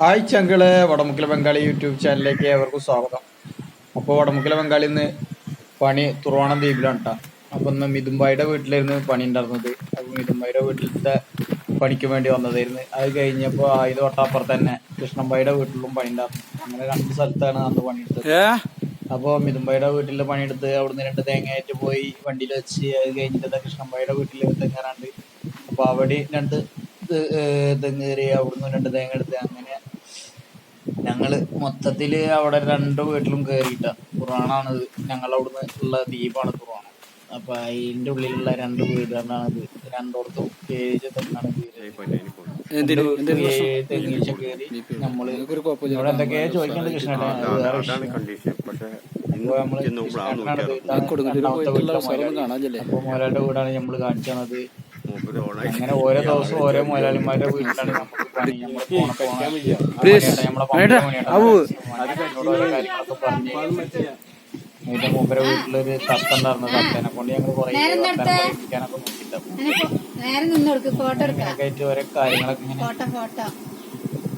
Hi ചങ്കൾ. വടമുക്കില Bengali YouTube ചാനലിലേക്ക് ഏവർക്കും സ്വാഗതം. അപ്പോൾ വടമുക്കില ബംഗാളി ഇന്ന് പണി തുറവാണം ദ്വീപിലാണ് കേട്ടോ അപ്പം ഇന്ന് മിഥുംബായിയുടെ വീട്ടിലായിരുന്നു പണി ഉണ്ടായിരുന്നത്. അപ്പോൾ മിഥുംബായിയുടെ വീട്ടിലത്തെ പണിക്ക് വേണ്ടി വന്നതായിരുന്നു. അത് കഴിഞ്ഞപ്പോൾ ഇത് തൊട്ടപ്പുറത്ത് തന്നെ കൃഷ്ണമ്പായിയുടെ വീട്ടിലും പണി ഉണ്ടായിരുന്നു. അങ്ങനെ രണ്ട് സ്ഥലത്താണ് അന്ന് പണിയെടുത്തത് അപ്പോൾ മിഥുംബായിയുടെ വീട്ടിൽ പണിയെടുത്ത് അവിടുന്ന് രണ്ട് തേങ്ങയായിട്ട് പോയി വണ്ടിയിൽ വെച്ച് അത് കഴിഞ്ഞിട്ട് ദാ കൃഷ്ണമ്പായിയുടെ വീട്ടിൽ തെങ്ങാറാണ്ട്. അപ്പോൾ അവിടെ രണ്ട് തെങ്ങ് കയറി അവിടുന്ന് രണ്ട് തേങ്ങ എടുത്ത് അങ്ങനെ ഞങ്ങൾ മൊത്തത്തിൽ അവിടെ രണ്ട് വീട്ടിലും ഖുറാനാണ് ഇത്. ഞങ്ങൾ അവിടുന്ന് ഉള്ള ദ്വീപാണ് ഖുറാൻ അപ്പൊ അതിന്റെ ഉള്ളിലുള്ള രണ്ട് വീടുകളാണ് ഇത്. രണ്ടോടത്തും ഏഴ് തെങ്ങാണ് നമ്മൾ ഇവിടെ എന്തൊക്കെയാ ചോദിക്കേണ്ടത് കൃഷ്ണേട്ടാ. നമ്മൾ കൃഷ്ണേട്ടനാണ് അപ്പൊ വീടാണ് നമ്മൾ കാണിച്ചു തന്നത് മൂപ്പര് ഓണായി അങ്ങനെ ഓരോ ദിവസവും ഓരോ മുതലാളിമാരുടെ വീട്ടിലാണ് നമുക്ക് പണി. നമ്മൾ പോണ പോണ നമ്മളെ കാര്യങ്ങളൊക്കെ പറഞ്ഞ് ഇതിന്റെ മൂപ്പരെ വീട്ടിലൊരു തത്ത ഉണ്ടായിരുന്നു. തത്തേനെ കൊണ്ട് ഞങ്ങൾ കുറെ പഠിപ്പിക്കാനൊക്കെ നോക്കിയിട്ട് അങ്ങനെ ഫോ- നേരെ നിന്ന് കൊടുക്ക് ഫോട്ടോ എടുക്കാം. അങ്ങനെയൊക്കെ ആയിട്ട് ഓരോ കാര്യങ്ങളൊക്കെ ഇങ്ങനെ ഫോട്ടോ ഫോട്ടോ.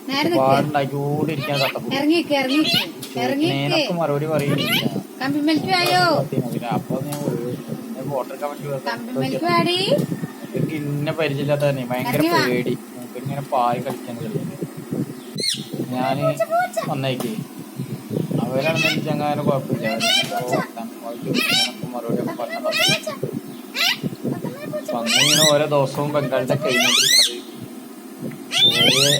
നേരെ നിക്ക്. പാടുണ്ടാക്കിക്കൊണ്ടിരിക്കാൻ തട്ടപ്പോ മറുപടി പറയുന്നില്ല അപ്പൊ ഞാൻ ഫോട്ടോ എടുക്കാൻ പറ്റുമോ എനിക്ക് ഇന്ന പരിചയമില്ലാത്ത തന്നെ ഭയങ്കര. പേടി. ഇങ്ങനെ പായ് കളിക്കാൻ കളി ഞാൻ വന്നേക്ക്. അവരാണെന്ന് കുഴപ്പമില്ല. ഓർക്കാൻ അവർക്ക് ഇതിനൊക്കെ മറുപടി അങ്ങനെ ഇങ്ങനെ ഓരോ ദിവസവും ബംഗാളിന്റെ കഴിഞ്ഞോണ്ടിരിക്കണത് ഓരോ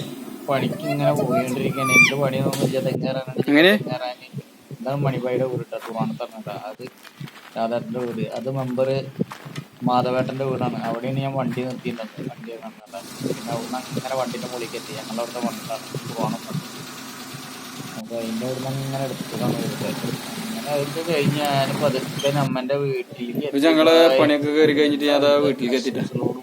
പണിക്ക് ഇങ്ങനെ പോയിക്കൊണ്ടിരിക്കുകയാണ്. എന്ത് പണിയൊന്നും ഇല്ല. തെങ്ങേറാനാണ്? തെങ്ങേറാന്. എന്താണ് മണിബായിയുടെ വീട് തുറവാണത്ത് പറഞ്ഞിട്ടാ അത് രാധാന്റെ വീട് അത് മെമ്പർ മാധവേട്ടന്റെ വീടാണ്. അവിടെയാണ് ഞാൻ വണ്ടി നിർത്തിയിട്ടുണ്ട് വണ്ടി കണ്ടിട്ടാ പിന്നെ അവിടുന്ന് ഇങ്ങനെ വണ്ടിന്റെ മുകളിലേക്ക് എത്തി. ഞങ്ങളുടെ അവിടുത്തെ വണ്ടിയാണ് പോകണം അപ്പൊ അതിന്റെ അവിടുന്ന് അങ്ങനെ എടുത്തതാണ് വീട് അങ്ങനെ അതിന്റെ കഴിഞ്ഞ് അതൊക്കെ അമ്മന്റെ വീട്ടിലേക്ക് ഞങ്ങൾ പണിയൊക്കെ കയറി കഴിഞ്ഞിട്ട് ഞാൻ വീട്ടിലേക്ക് എത്തിയിട്ട്. റോഡ്